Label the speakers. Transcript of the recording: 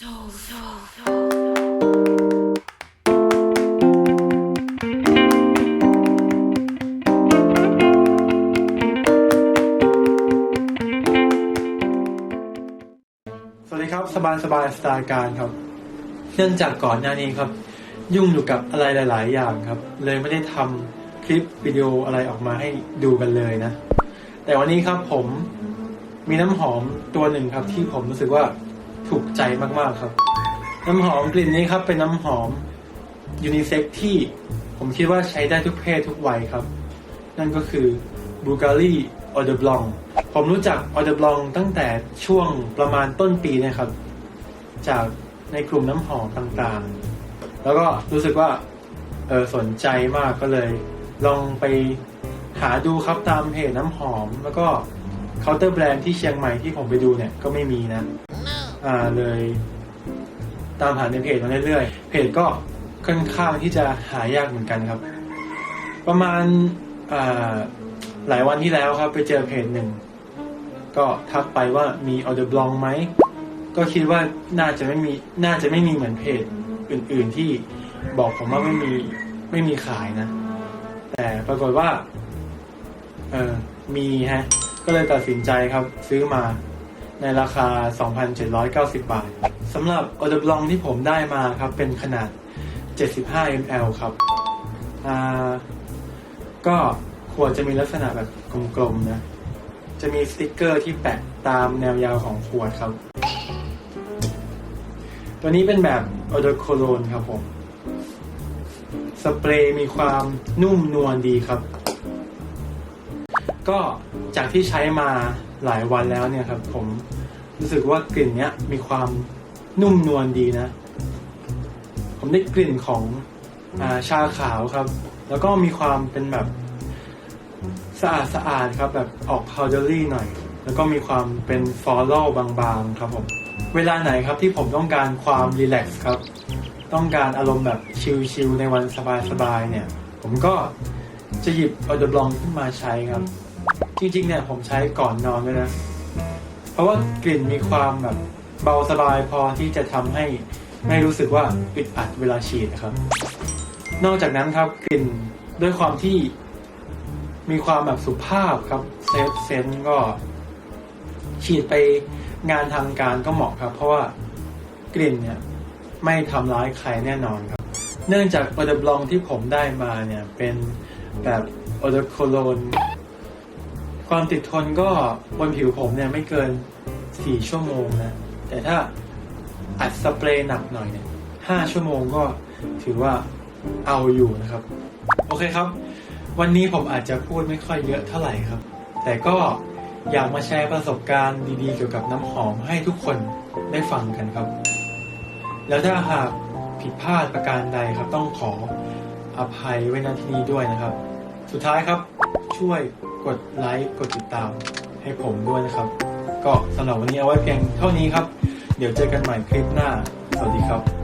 Speaker 1: So, so, so.
Speaker 2: สวัสดีครับสบายสบายสไตล์การครับ เนื่องจากก่อนหน้านี้ครับ ยุ่งอยู่กับอะไรหลาย ๆ อย่างครับ เลยไม่ได้ทำคลิปวิดีโออะไรออกมาให้ดูกันเลยนะ แต่วันนี้ครับผมมีน้ำหอมตัวหนึ่งครับ ที่ผมรู้สึกว่า ถูกใจมากๆครับ น้ำหอมกลิ่นนี้ครับเป็นน้ำหอมยูนิเซ็กที่ผมคิดว่าใช้ได้ทุกเพศทุกวัยครับ นั่นก็คือ b u g a r i Eau de Blanc ผมรู้จัก Eau de Blanc ตั้งแต่ช่วงประมาณต้นปีนะครับ จากในกลุ่มน้ำหอมต่างๆ แล้วก็รู้สึกว่าเออสนใจมากก็เลย ลองไปหาดูครับตามเพจน้ำหอม แล้วก็เคาน์เตอร์แบรนด์ที่เชียงใหม่ที่ผมไปดูเนี่ยก็ไม่มีนะ เลยตามหาในเพจมาเรื่อยๆ เพจก็ค่อนข้างที่จะหายากเหมือนกันครับ ประมาณอ่าหลายวันที่แล้วครับ ไปเจอเพจหนึ่ง ก็ทักไปว่ามีออเดอร์บล็องไหม ก็คิดว่าน่าจะไม่มีน่าจะไม่มีเหมือนเพจอื่น ๆที่บอกผมว่าไม่มีไม่มีขายนะ แต่ปรากฏว่า เออมีฮะ ก็เลยตัดสินใจครับ ซื้อมา ในราคา 2,790 บาทสำหรับออเดอร์บลองที่ผมได้มาครับ เป็นขนาด 75 ml ครับอ่าก็ขวดจะมีลักษณะแบบกลมๆนะ จะมีสติกเกอร์ที่แปะตามแนวยาวของขวดครับ ตัวนี้เป็นแบบออเดอร์โคโลนครับผม สเปรย์มีความนุ่มนวลดีครับ ก็จากที่ใช้มา หลายวันแล้วเนี่ยครับ ผมรู้สึกว่ากลิ่นเนี้ยมีความนุ่มนวลดีนะ ผมได้กลิ่นของอาชาขาวครับ แล้วก็มีความเป็นแบบสะอาดสะอาดครับ แบบออกพาวเดอรี่หน่อย แล้วก็มีความเป็นฟอลโล่บางๆครับผมเวลาไหนครับที่ผมต้องการความรีแลกซ์ครับ ต้องการอารมณ์แบบชิลๆในวันสบายๆเนี่ย ผมก็จะหยิบออเดอร์บลองขึ้นมาใช้ครับ จริงๆเนี่ยผมใช้ก่อนนอนด้วยนะ เพราะว่ากลิ่นมีความแบบเบาสบายพอที่จะทำให้ไม่รู้สึกว่าอึดอัดเวลาฉีดนะครับ นอกจากนั้นครับกลิ่นด้วยความที่มีความแบบสุภาพครับเซฟเซนก็ ฉีดไปงานทางการก็เหมาะครับ เพราะว่ากลิ่นเนี่ยไม่ทำร้ายใครแน่นอนครับ เนื่องจากออเดอร์บลองที่ผมได้มาเนี่ยเป็นแบบออเดอร์โคโลน ความติดทนก็บนผิวผมเนี่ยไม่เกิน 4 ชั่วโมงนะ แต่ถ้าอัดสเปรย์หนักหน่อยเนี่ย5ชั่วโมงก็ถือว่าเอาอยู่นะครับ โอเคครับ วันนี้ผมอาจจะพูดไม่ค่อยเยอะเท่าไหร่ครับ แต่ก็อยากมาแชร์ประสบการณ์ดีๆ เกี่ยวกับน้ำหอมให้ทุกคนได้ฟังกันครับ แล้วถ้าหากผิดพลาดประการใดครับ ต้องขออภัยไว้ณที่นี้ด้วยนะครับ สุดท้ายครับช่วย กดไลค์กดติดตามให้ผมด้วยนะครับ ก็สำหรับวันนี้เอาไว้เพียงเท่านี้ครับ เดี๋ยวเจอกันใหม่คลิปหน้า สวัสดีครับ